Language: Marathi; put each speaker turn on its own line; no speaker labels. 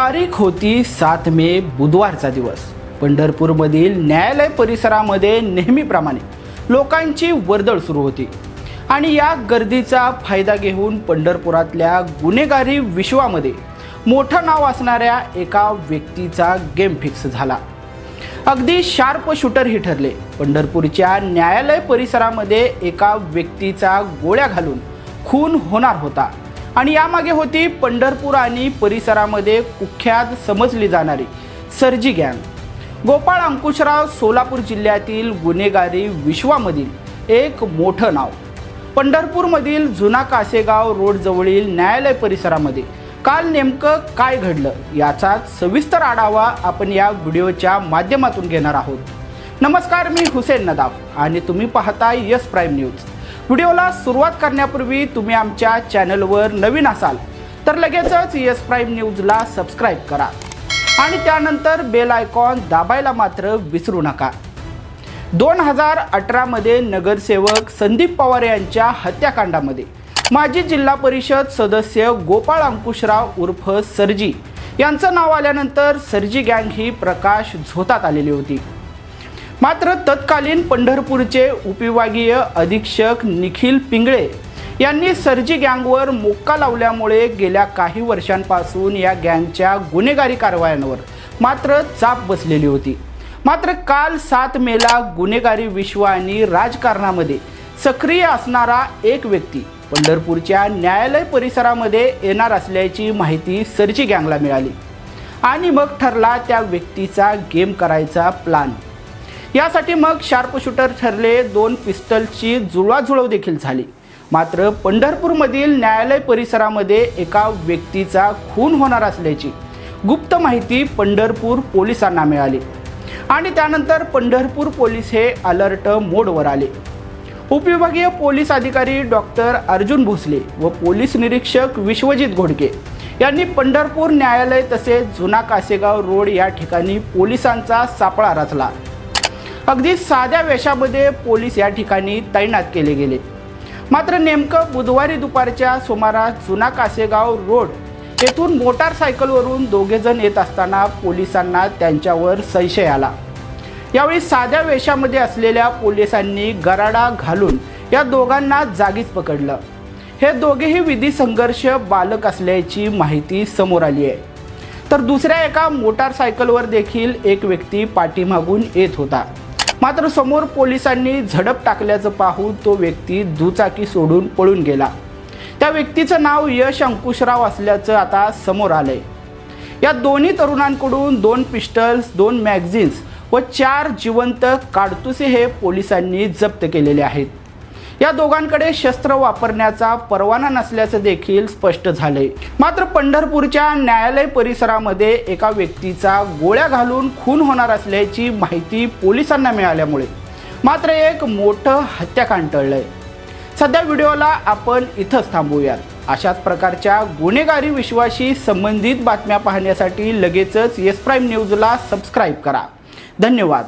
तारीख होती सात मे बुधवारचा दिवस. पंढरपूरमधील न्यायालय परिसरामध्ये नेहमीप्रमाणे लोकांची वर्दळ सुरू होती. आणि या गर्दीचा फायदा घेऊन पंढरपुरातल्या गुन्हेगारी विश्वामध्ये मोठं नाव असणाऱ्या एका व्यक्तीचा गेम फिक्स झाला. अगदी शार्प शूटरही ठरले. पंढरपूरच्या न्यायालय परिसरामध्ये एका व्यक्तीचा गोळ्या घालून खून होणार होता. आणि यामागे होती पंढरपूर आणि परिसरामध्ये कुख्यात समजली जाणारी सर्जी गँग. गोपाळ अंकुशराव सोलापूर जिल्ह्यातील गुन्हेगारी विश्वामधील एक मोठं नाव. पंढरपूरमधील जुना कासेगाव रोडजवळील न्यायालय परिसरामध्ये काल नेमकं काय घडलं याचाच सविस्तर आढावा आपण या व्हिडिओच्या माध्यमातून घेणार आहोत. नमस्कार मी हुसेन नदाफ आणि तुम्ही पाहता यस प्राईम न्यूज. व्हिडिओला सुरुवात करण्यापूर्वी तुम्ही आमच्या चॅनलवर नवीन असाल तर लगेचच यस प्राईम न्यूजला सबस्क्राईब करा. आणि त्यानंतर बेल आयकॉन दाबायला मात्र विसरू नका. दोन हजार अठरामध्ये नगरसेवक संदीप पवार यांच्या हत्याकांडामध्ये माजी जिल्हा परिषद सदस्य गोपाळ अंकुशराव उर्फ सरजी यांचं नाव आल्यानंतर सरजी गँग ही प्रकाश झोतात आलेली होती. मात्र तत्कालीन पंढरपूरचे उपविभागीय अधीक्षक निखिल पिंगळे यांनी सर्जी गँगवर मोक्का लावल्यामुळे गेल्या काही वर्षांपासून या गँगच्या गुन्हेगारी कारवायांवर मात्र चाप बसलेली होती. मात्र काल सात मेला गुन्हेगारी विश्व आणि राजकारणामध्ये सक्रिय असणारा एक व्यक्ती पंढरपूरच्या न्यायालय परिसरामध्ये येणार असल्याची माहिती सर्जी गँगला मिळाली. आणि मग ठरला त्या व्यक्तीचा गेम करायचा प्लान. यासाठी मग शार्प शूटर ठरले दोन पिस्टलची जुळवाजुळव देखील झाली. मात्र पंढरपूरमधील न्यायालय परिसरामध्ये एका व्यक्तीचा खून होणार असल्याची गुप्त माहिती पंढरपूर पोलिसांना मिळाली. आणि त्यानंतर पंढरपूर पोलीस हे अलर्ट मोडवर आले. उपविभागीय पोलीस अधिकारी डॉक्टर अर्जुन भोसले व पोलीस निरीक्षक विश्वजित घोडके यांनी पंढरपूर न्यायालय तसेच जुना कासेगाव रोड या ठिकाणी पोलिसांचा सापळा रचला. अगदी साध्या वेशामध्ये पोलीस या ठिकाणी तैनात केले गेले. मात्र नेमकं बुधवारी दुपारच्या सुमारास जुना कासेगाव रोड येथून मोटारसायकलवरून दोघेजण येत असताना पोलिसांना त्यांच्यावर संशय आला. यावेळी साध्या वेशामध्ये असलेल्या पोलिसांनी गराडा घालून या दोघांना जागीच पकडलं. हे दोघेही विधी संघर्ष बालक असल्याची माहिती समोर आली आहे. तर दुसऱ्या एका मोटारसायकलवर देखील एक व्यक्ती पाठीमागून येत होता. मात्र समोर पोलिसांनी झडप टाकल्याचं पाहून तो व्यक्ती दुचाकी सोडून पळून गेला. त्या व्यक्तीचं नाव यश अंकुशराव असल्याचं आता समोर आलंय. या दोन्ही तरुणांकडून दोन पिस्टल्स दोन मॅगझिन्स व चार जिवंत काडतुसे हे पोलिसांनी जप्त केलेले आहेत. या दोघांकडे शस्त्र वापरण्याचा परवाना नसल्याचं देखील स्पष्ट झाले. मात्र पंढरपूरच्या न्यायालय परिसरामध्ये एका व्यक्तीचा गोळ्या घालून खून होणार असल्याची माहिती पोलिसांना मिळाल्यामुळे मात्र एक मोठं हत्याकांड टळलंय. सध्या व्हिडिओला आपण इथंच थांबूयात. अशाच प्रकारच्या गुन्हेगारी विश्वाशी संबंधित बातम्या पाहण्यासाठी लगेचच येस प्राईम न्यूजला सबस्क्राईब करा. धन्यवाद.